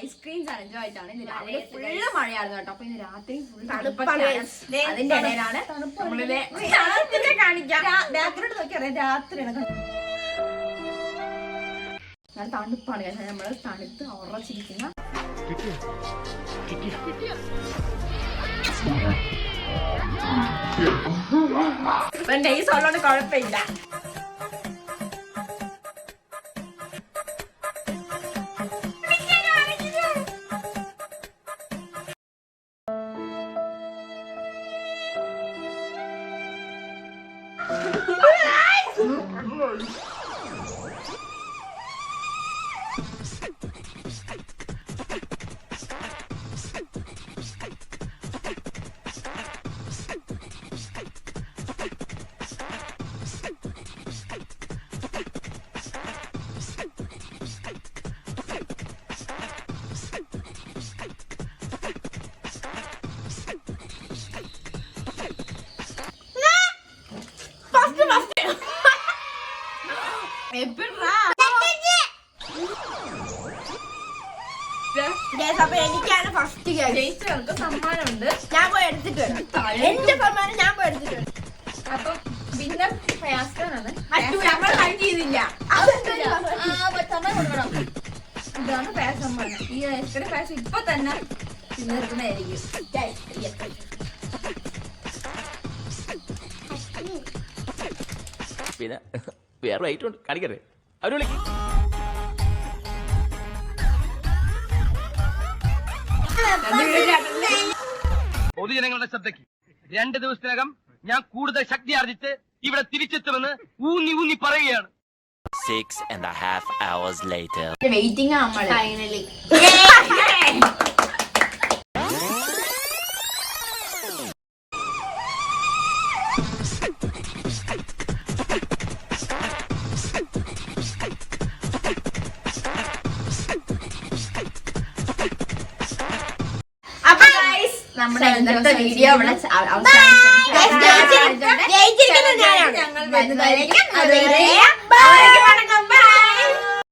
Ice cream ചലഞ്ചുമായിട്ടാണ് ഇന്ന് രാവിലെ full മഴയായിരുന്നു കേട്ടോ. അപ്പൊ ഇന്ന് രാത്രി ഫുൾ തണുപ്പാണ്. അതിന്റെ ഇടയിലാണ് നമ്മളിലെ കാണിക്കാം. ബാക്ക്ഗ്രൗണ്ട് നോക്കിയാൽ രാത്രിയാണ് നല്ല തണുപ്പാണ്. കാരണം നമ്മൾ തണുത്ത് ഉറച്ചിരിക്കുന്ന ഡേയ്സ് ഉള്ളതുകൊണ്ട് കുഴപ്പമില്ല. Bye! Guys, അപ്പൊ എനിക്കാണ് ഫസ്റ്റ് ജയിച്ചവർക്ക് സമ്മാനമുണ്ട്. ഞാൻ പോയി എടുത്തിട്ട് വരാം. എന്റെ സമ്മാനം? ഞാൻ പോയി എടുത്തിട്ട് വരാം. അപ്പൊ പിന്നെ പ്രയാസക്കാരാണ് മറ്റു നമ്മൾ കണ്ട് ചെയ്തില്ല. ഇതാണ് പേര സമ്മാനം. ഈ എത്ര പായസം ഇപ്പൊ തന്നെ തിന്നിരുന്നതായിരിക്കും പിന്നെ വേറെ ഐറ്റം ഉണ്ട്. കാണിക്കട്ടെ. അവർ വിളിക്കും. പൊതുജനങ്ങളുടെ ശ്രദ്ധയ്ക്ക് രണ്ട് ദിവസത്തിനകം ഞാൻ കൂടുതൽ ശക്തി ആർജിച്ച് ഇവിടെ തിരിച്ചെത്തുമെന്ന് ഊന്നി ഊന്നി പറയുകയാണ്. Six and a half hours later. Waiting ആണ് ഫൈനലി നമ്മുടെ ഇന്നത്തെ വീഡിയോ ഇവിടെ അവസാനിച്ചിട്ടുണ്ട്. ഞങ്ങൾ വരുന്നതായിരിക്കും. അതുവരെ. വണക്കം